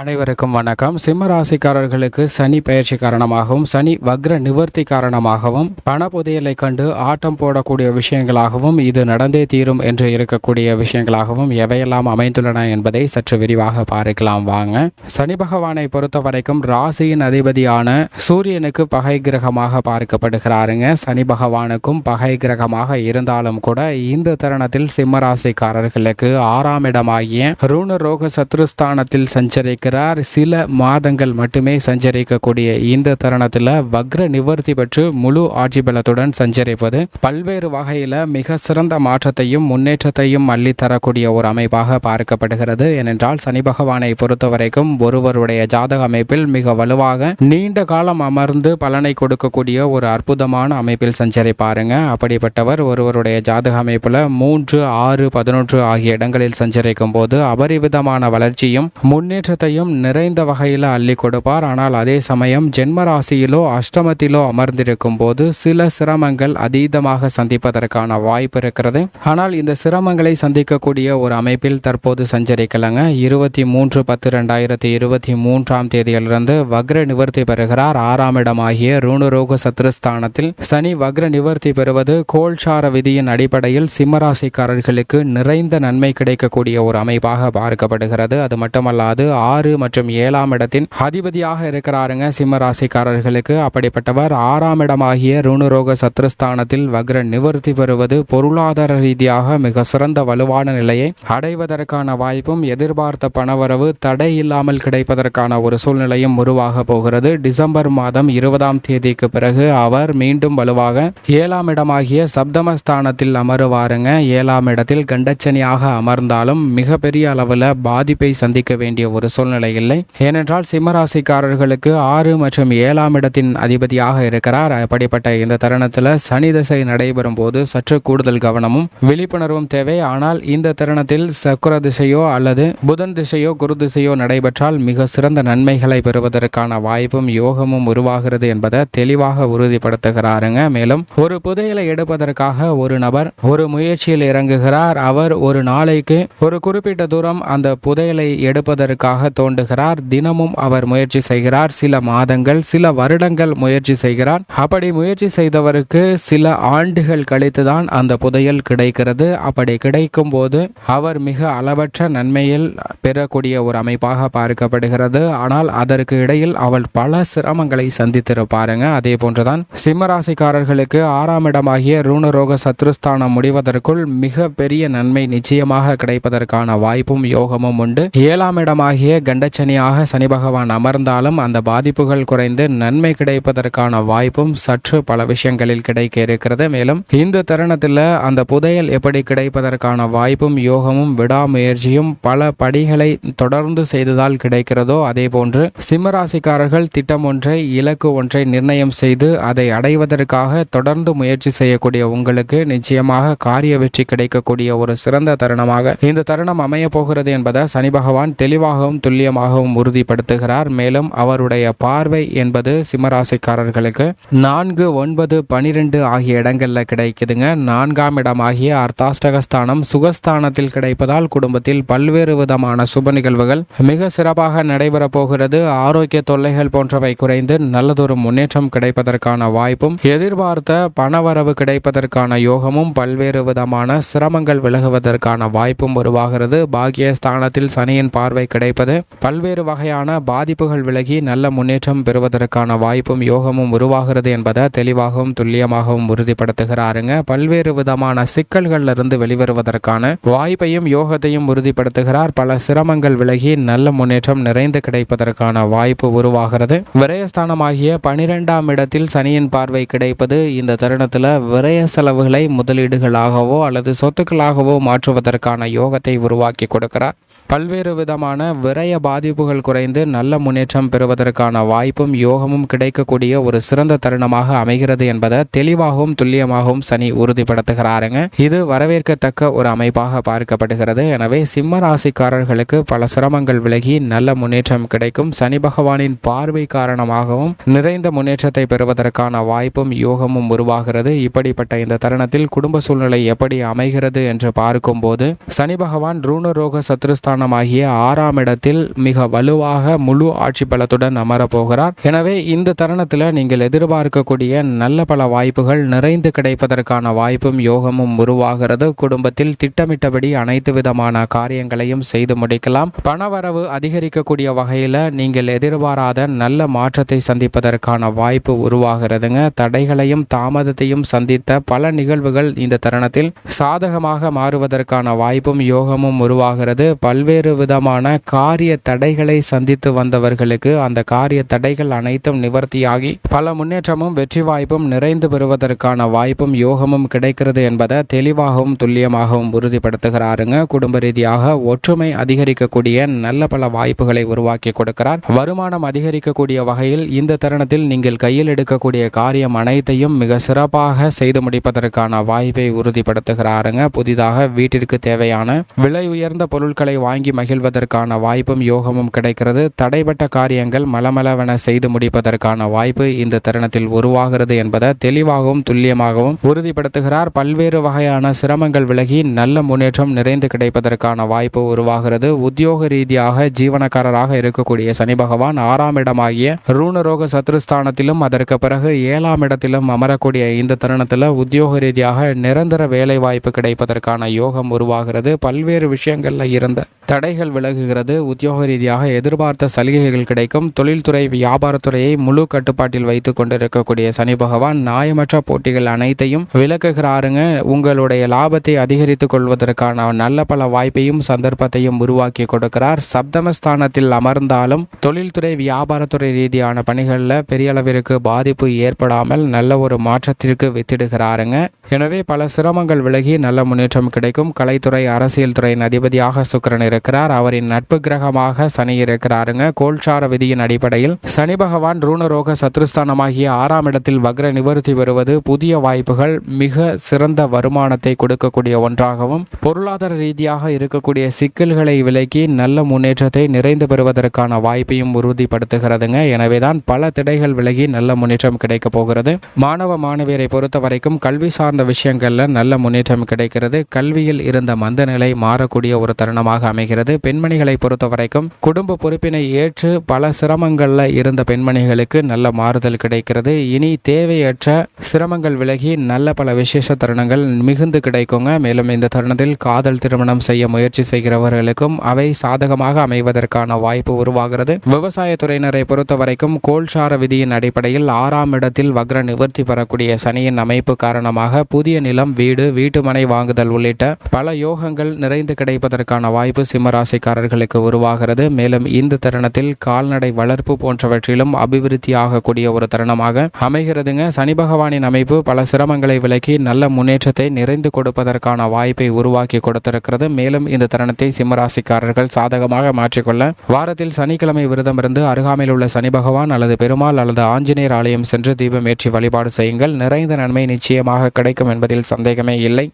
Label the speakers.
Speaker 1: அனைவருக்கும் வணக்கம். சிம்ம ராசிக்காரர்களுக்கு சனி பயிற்சி காரணமாகவும் சனி வக்ர நிவர்த்தி காரணமாகவும் பண புதையலை கண்டு ஆட்டம் போடக்கூடிய விஷயங்களாகவும் இது நடந்தே தீரும் என்று இருக்கக்கூடிய விஷயங்களாகவும் எவையெல்லாம் அமைந்துள்ளன என்பதை சற்று விரிவாக பார்க்கலாம் வாங்க. சனி பகவானை பொறுத்த வரைக்கும் ராசியின் அதிபதியான சூரியனுக்கு பகை கிரகமாக பார்க்கப்படுகிறாருங்க. சனி பகவானுக்கும் பகை கிரகமாக இருந்தாலும் கூட இந்த தருணத்தில் சிம்ம ராசிக்காரர்களுக்கு ஆறாம் இடமாகிய ரூண ரோக சத்ருஸ்தானத்தில் இருக்கிறார் சில மாதங்கள் மட்டுமே சஞ்சரிக்கக்கூடிய இந்த தருணத்தில் வக்ர நிவர்த்தி பெற்று முழு ஆட்சி பலத்துடன் சஞ்சரிப்பது பல்வேறு வகையில் மிக சிறந்த மாற்றத்தையும் முன்னேற்றத்தையும் அள்ளித்தரக்கூடிய ஒரு அமைப்பாக பார்க்கப்படுகிறது. ஏனென்றால் சனி பகவானை பொறுத்த வரைக்கும் ஒருவருடைய ஜாதக அமைப்பில் மிக வலுவாக நீண்ட காலம் அமர்ந்து பலனை கொடுக்கக்கூடிய ஒரு அற்புதமான அமைப்பில் சஞ்சரிப்பாருங்க. அப்படிப்பட்டவர் ஒருவருடைய ஜாதக அமைப்பில் மூன்று ஆறு பதினொன்று ஆகிய இடங்களில் சஞ்சரிக்கும் போது அபரிவிதமான வளர்ச்சியும் முன்னேற்றத்தை முன்னேற்றத்தையும் நிறைந்த வகையில் அள்ளி கொடுப்பார். ஆனால் அதே சமயம் ஜென்ம ராசியிலோ அஷ்டமத்திலோ அமர்ந்திருக்கும் போது சில சிரமங்கள் அதீதமாக சந்திப்பதற்கான வாய்ப்பு இருக்கிறது. ஆனால் இந்த சிரமங்களை சந்திக்கக்கூடிய ஒரு அமைப்பில் தற்போது சஞ்சரிக்கலங்க. இருபத்தி மூன்று பத்து ரெண்டாயிரத்தி இருபத்தி மூன்றாம் தேதியிலிருந்து வக்ர நிவர்த்தி பெறுகிறார். ஆறாம் இடமாகிய ரூணுரோக சத்ருஸ்தானத்தில் சனி வக்ர நிவர்த்தி பெறுவது கோல்சார விதியின் அடிப்படையில் சிம்மராசிக்காரர்களுக்கு நிறைந்த நன்மை கிடைக்கக்கூடிய ஒரு அமைப்பாக பார்க்கப்படுகிறது. அது மட்டுமல்லாது ஆறு மற்றும் ஏழாம் இடத்தின் அதிபதியாக இருக்கிறாருங்க சிம்ம ராசிக்காரர்களுக்கு அப்படிப்பட்டவர் ஆறாம் இடமாகிய ருணுரோக சத்ருஸ்தானத்தில் வக்ர நிவர்த்தி பெறுவது பொருளாதார ரீதியாக மிக சிறந்த வலுவான நிலையை அடைவதற்கான வாய்ப்பும் எதிர்பார்த்த பணவரவு தடை இல்லாமல் கிடைப்பதற்கான ஒரு சூழ்நிலையும் உருவாக போகிறது. டிசம்பர் மாதம் இருபதாம் தேதிக்கு பிறகு அவர் மீண்டும் வலுவாக ஏழாம் இடமாகிய சப்தமஸ்தானத்தில் அமருவாருங்க. ஏழாம் இடத்தில் கண்டச்சனியாக அமர்ந்தாலும் மிகப்பெரிய அளவில் பாதிப்பை சந்திக்க வேண்டிய ஒரு சூழ்நிலை இல்லை ஏனென்றால் சிம்மராசிக்காரர்களுக்கு ஆறு மற்றும் ஏழாம் இடத்தின் அதிபதியாக இருக்கிறார். அப்படிப்பட்ட இந்த தருணத்தில் சனி திசை நடைபெறும் போது சற்று கூடுதல் கவனமும் விழிப்புணர்வும் தேவை. ஆனால் இந்த தருணத்தில் சக்கர திசையோ அல்லது புதன் திசையோ குரு திசையோ நடைபெற்றால் மிக சிறந்த நன்மைகளை பெறுவதற்கான வாய்ப்பும் யோகமும் உருவாகிறது என்பதை தெளிவாக உறுதிப்படுத்துகிறாருங்க. மேலும் ஒரு புதையலை எடுப்பதற்காக ஒரு நபர் ஒரு முயற்சியில் இறங்குகிறார். அவர் ஒரு நாளைக்கு ஒரு குறிப்பிட்ட தூரம் அந்த புதையலை எடுப்பதற்காக தோண்டுகிறார். தினமும் அவர் முயற்சி செய்கிறார். சில மாதங்கள் சில வருடங்கள் முயற்சி செய்கிறார். அப்படி முயற்சி செய்தவருக்கு சில ஆண்டுகள் கழித்துதான் அந்த புதையல் கிடைக்கிறது. அப்படி கிடைக்கும் போது அவர் மிக அளவற்ற நன்மையில் பெறக்கூடிய ஒரு அமைப்பாக பார்க்கப்படுகிறது. ஆனால் அதற்கு இடையில் அவள் பல சிரமங்களை சந்தித்திருப்பாருங்க. அதே போன்றுதான் சிம்மராசிக்காரர்களுக்கு ஆறாம் இடமாகிய ரூணரோக சத்ருஸ்தானம் முடிவதற்குள் மிக பெரிய நன்மை நிச்சயமாக கிடைப்பதற்கான வாய்ப்பும் யோகமும் உண்டு. ஏழாம் இடமாகிய கண்டச்சனியாக சனி பகவான் அமர்ந்தாலும் அந்த பாதிப்புகள் குறைந்து நன்மை கிடைப்பதற்கான வாய்ப்பும் சற்று பல விஷயங்களில் கிடைக்க இருக்கிறது. மேலும் இந்த தருணத்தில் அந்த புதையல் எப்படி கிடைப்பதற்கான வாய்ப்பும் யோகமும் விடாமுயற்சியும் பல படிகளை தொடர்ந்து செய்ததால் கிடைக்கிறதோ அதே போன்று சிம்மராசிக்காரர்கள் திட்டம் ஒன்றை இலக்கு ஒன்றை நிர்ணயம் செய்து அதை அடைவதற்காக தொடர்ந்து முயற்சி செய்யக்கூடிய உங்களுக்கு நிச்சயமாக காரிய வெற்றி கிடைக்கக்கூடிய ஒரு சிறந்த தருணமாக இந்த தருணம் அமைய போகிறது என்பதை சனி பகவான் தெளிவாகவும் துல்லியமாகவும் உறுதிப்படுத்துகிறார். மேலும் அவருடைய பார்வை என்பது சிம்மராசிக்காரர்களுக்கு நான்கு ஒன்பது பனிரெண்டு ஆகிய இடங்களில் கிடைக்குதுங்க. நான்காம் இடமாகிய அர்த்தாஷ்டகஸ்தானம் சுகஸ்தானத்தில் கிடைப்பதால் குடும்பத்தில் பல்வேறு விதமான சுப நிகழ்வுகள் மிக சிறப்பாக நடைபெறப் போகிறது. ஆரோக்கிய தொல்லைகள் போன்றவை குறைந்து நல்லதொரு முன்னேற்றம் கிடைப்பதற்கான வாய்ப்பும் எதிர்பார்த்த பணவரவு கிடைப்பதற்கான யோகமும் பல்வேறு விதமான சிரமங்கள் விலகுவதற்கான வாய்ப்பும் உருவாகிறது. பாக்கிய ஸ்தானத்தில் சனியின் பார்வை கிடைப்பது பல்வேறு வகையான பாதிப்புகள் விலகி நல்ல முன்னேற்றம் பெறுவதற்கான வாய்ப்பும் யோகமும் உருவாகிறது என்பதை தெளிவாகவும் துல்லியமாகவும் உறுதிப்படுத்துகிறாருங்க. பல்வேறு விதமான சிக்கல்களிலிருந்து வெளிவருவதற்கான வாய்ப்பையும் யோகத்தையும் உறுதிப்படுத்துகிறார். பல சிரமங்கள் விலகி நல்ல முன்னேற்றம் நிறைந்து கிடைப்பதற்கான வாய்ப்பு உருவாகிறது. விரயஸ்தானமாகிய பனிரெண்டாம் இடத்தில் சனியின் பார்வை கிடைப்பது இந்த தருணத்தில் விரய செலவுகளை முதலீடுகளாகவோ அல்லது சொத்துக்களாகவோ மாற்றுவதற்கான யோகத்தை உருவாக்கி கொடுக்கிறார். பல்வேறு விதமான விரய பாதிப்புகள் குறைந்து நல்ல முன்னேற்றம் பெறுவதற்கான வாய்ப்பும் யோகமும் கிடைக்கக்கூடிய ஒரு சிறந்த தருணமாக அமைகிறது என்பதை தெளிவாகவும் துல்லியமாகவும் சனி உறுதிப்படுத்துகிறாருங்க. இது வரவேற்கத்தக்க ஒரு அமைப்பாக பார்க்கப்படுகிறது. எனவே சிம்ம ராசிக்காரர்களுக்கு பல சிரமங்கள் விலகி நல்ல முன்னேற்றம் கிடைக்கும். சனி பகவானின் பார்வை காரணமாகவும் நிறைந்த முன்னேற்றத்தை பெறுவதற்கான வாய்ப்பும் யோகமும் உருவாகிறது. இப்படிப்பட்ட இந்த தருணத்தில் குடும்ப சூழ்நிலை எப்படி அமைகிறது என்று பார்க்கும்போது சனி பகவான் ரூணரோக சத்ருஸ்தான சத்துருஸ்தானமாகிய ஆறாம் இடத்தில் மிக வலுவாக முழு ஆட்சி பலத்துடன் அமரப்போகிறார். எனவே இந்த தருணத்தில் நீங்கள் எதிர்பார்க்கக்கூடிய நல்ல பல வாய்ப்புகள் நிறைந்து கிடைப்பதற்கான வாய்ப்பும் யோகமும் உருவாகிறது. குடும்பத்தில் திட்டமிட்டபடி அனைத்து விதமான காரியங்களையும் செய்து முடிக்கலாம். பணவரவு அதிகரிக்கக்கூடிய வகையில் நீங்கள் எதிர்பாராத நல்ல மாற்றத்தை சந்திப்பதற்கான வாய்ப்பு உருவாகிறதுங்க. தடைகளையும் தாமதத்தையும் சந்தித்த பல நிகழ்வுகள் இந்த தருணத்தில் சாதகமாக மாறுவதற்கான வாய்ப்பும் யோகமும் உருவாகிறது. பல்வேறு பல்வேறு விதமான காரிய தடைகளை சந்தித்து வந்தவர்களுக்கு அந்த காரிய தடைகள் அனைத்தும் நிவர்த்தியாகி பல முன்னேற்றமும் வெற்றி வாய்ப்பும் நிறைந்து பெறுவதற்கான வாய்ப்பும் யோகமும் கிடைக்கிறது என்பதை தெளிவாகவும் துல்லியமாகவும் உறுதிப்படுத்துகிறாருங்க. குடும்ப ரீதியாக ஒற்றுமை அதிகரிக்கக்கூடிய நல்ல பல வாய்ப்புகளை உருவாக்கி கொடுக்கிறார். வருமானம் அதிகரிக்கக்கூடிய வகையில் இந்த தருணத்தில் நீங்கள் கையில் எடுக்கக்கூடிய காரியம் அனைத்தையும் மிக சிறப்பாக செய்து முடிப்பதற்கான வாய்ப்பை உறுதிப்படுத்துகிறாருங்க. புதிதாக வீட்டிற்கு தேவையான விலை உயர்ந்த பொருட்களை வாங்கி மகிழ்வதற்கான வாய்ப்பும் யோகமும் கிடைக்கிறது. தடைபட்ட காரியங்கள் மலமளவென செய்து முடிப்பதற்கான வாய்ப்பு இந்த தருணத்தில் உருவாகிறது என்பதை தெளிவாகவும் துல்லியமாகவும் உறுதிப்படுத்துகிறார். பல்வேறு வகையான சிரமங்கள் விலகி நல்ல முன்னேற்றம் நிறைந்து கிடைப்பதற்கான வாய்ப்பு உருவாகிறது. உத்தியோக ரீதியாக ஜீவனக்காரராக இருக்கக்கூடிய சனி பகவான் ஆறாம் இடமாகிய ரூணரோக சத்ருஸ்தானத்திலும் அதற்கு பிறகு ஏழாம் இடத்திலும் அமரக்கூடிய இந்த தருணத்தில் உத்தியோக ரீதியாக நிரந்தர வேலை வாய்ப்பு கிடைப்பதற்கான யோகம் உருவாகிறது. பல்வேறு விஷயங்களில் இருந்த தடைகள் விலகுகிறது. உத்தியோக ரீதியாக எதிர்பார்த்த சலுகைகள் கிடைக்கும். தொழில்துறை வியாபாரத்துறையை முழு கட்டுப்பாட்டில் வைத்து கொண்டிருக்கக்கூடிய சனி பகவான் நியாயமற்ற போட்டிகள் அனைத்தையும் விலக்குகிறாருங்க உங்களுடைய லாபத்தை அதிகரித்துக் கொள்வதற்கான நல்ல பல வாய்ப்பையும் சந்தர்ப்பத்தையும் உருவாக்கி கொடுக்கிறார். சப்தமஸ்தானத்தில் அமர்ந்தாலும் தொழில்துறை வியாபாரத்துறை ரீதியான பணிகளில் பெரிய அளவிற்கு பாதிப்பு ஏற்படாமல் நல்ல ஒரு மாற்றத்திற்கு வித்திடுகிறாருங்க. எனவே பல சிரமங்கள் விலகி நல்ல முன்னேற்றம் கிடைக்கும். கலைத்துறை அரசியல் துறையின் அதிபதியாக சுக்கரன் இருக்கிறார் அவரின் நட்பு கிரகமாக சனி இருக்கிறாருங்க. கோல்சார விதியின் அடிப்படையில் சனி பகவான் ரூணரோக சத்ருஸ்தானமாகிய ஆறாம் இடத்தில் வக்ர நிவர்த்தி பெறுவது புதிய வாய்ப்புகள் மிக சிறந்த வருமானத்தை கொடுக்கக்கூடிய ஒன்றாகவும் பொருளாதார ரீதியாக இருக்கக்கூடிய சிக்கல்களை விலக்கி நல்ல முன்னேற்றத்தை நிறைந்து பெறுவதற்கான வாய்ப்பையும் உறுதிப்படுத்துகிறதுங்க. எனவேதான் பல திடைகள் விலகி நல்ல முன்னேற்றம் கிடைக்க போகிறது. மாணவ மாணவியரை பொறுத்த வரைக்கும் கல்வி சார்ந்த விஷயங்கள்ல நல்ல முன்னேற்றம் கிடைக்கிறது. கல்வியில் இருந்த மந்த நிலை மாறக்கூடிய ஒரு தருணமாக அமைகிறது. பெண்மணிகளை பொறுத்த வரைக்கும் குடும்ப பொறுப்பினை ஏற்று பல சிரமங்களில் இருந்த பெண்மணிகளுக்கு நல்ல மாறுதல் கிடைக்கிறது. இனி தேவையற்ற சிரமங்கள் விலகி நல்ல பல விசேஷ தருணங்கள் மிகுந்து கிடைக்குங்க. மேலும் இந்த தருணத்தில் காதல் திருமணம் செய்ய முயற்சி செய்கிறவர்களுக்கும் அவை சாதகமாக அமைவதற்கான வாய்ப்பு உருவாகிறது. விவசாயத்துறையினரை பொறுத்த வரைக்கும் கோல்சார விதியின் அடிப்படையில் ஆறாம் இடத்தில் வக்ர நிவர்த்தி பெறக்கூடிய சனியின் அமைப்பு காரணமாக புதிய நிலம் வீடு வீட்டுமனை வாங்குதல் உள்ளிட்ட பல யோகங்கள் நிறைந்து கிடைப்பதற்கான வாய்ப்பு சிம்மராசிக்காரர்களுக்கு உருவாகிறது. மேலும் இந்த தருணத்தில் கால்நடை வளர்ப்பு போன்றவற்றிலும் அபிவிருத்தி ஆகக்கூடிய ஒரு தருணமாக அமைகிறதுங்க. சனி பகவானின் அமைப்பு பல சிரமங்களை விலக்கி நல்ல முன்னேற்றத்தை நிறைந்து கொடுப்பதற்கான வாய்ப்பை உருவாக்கி கொடுத்திருக்கிறது. மேலும் இந்த தருணத்தை சிம்மராசிக்காரர்கள் சாதகமாக மாற்றிக்கொள்ள வாரத்தில் சனிக்கிழமை விரதம் இருந்து அருகாமையில் உள்ள சனி பகவான் அல்லது பெருமாள் அல்லது ஆஞ்சநேயர் ஆலயம் சென்று தீபம் ஏற்றி வழிபாடு செய்யுங்கள். நிறைந்த நன்மை நிச்சயமாக கிடைக்கும் என்பதில் சந்தேகமே இல்லை.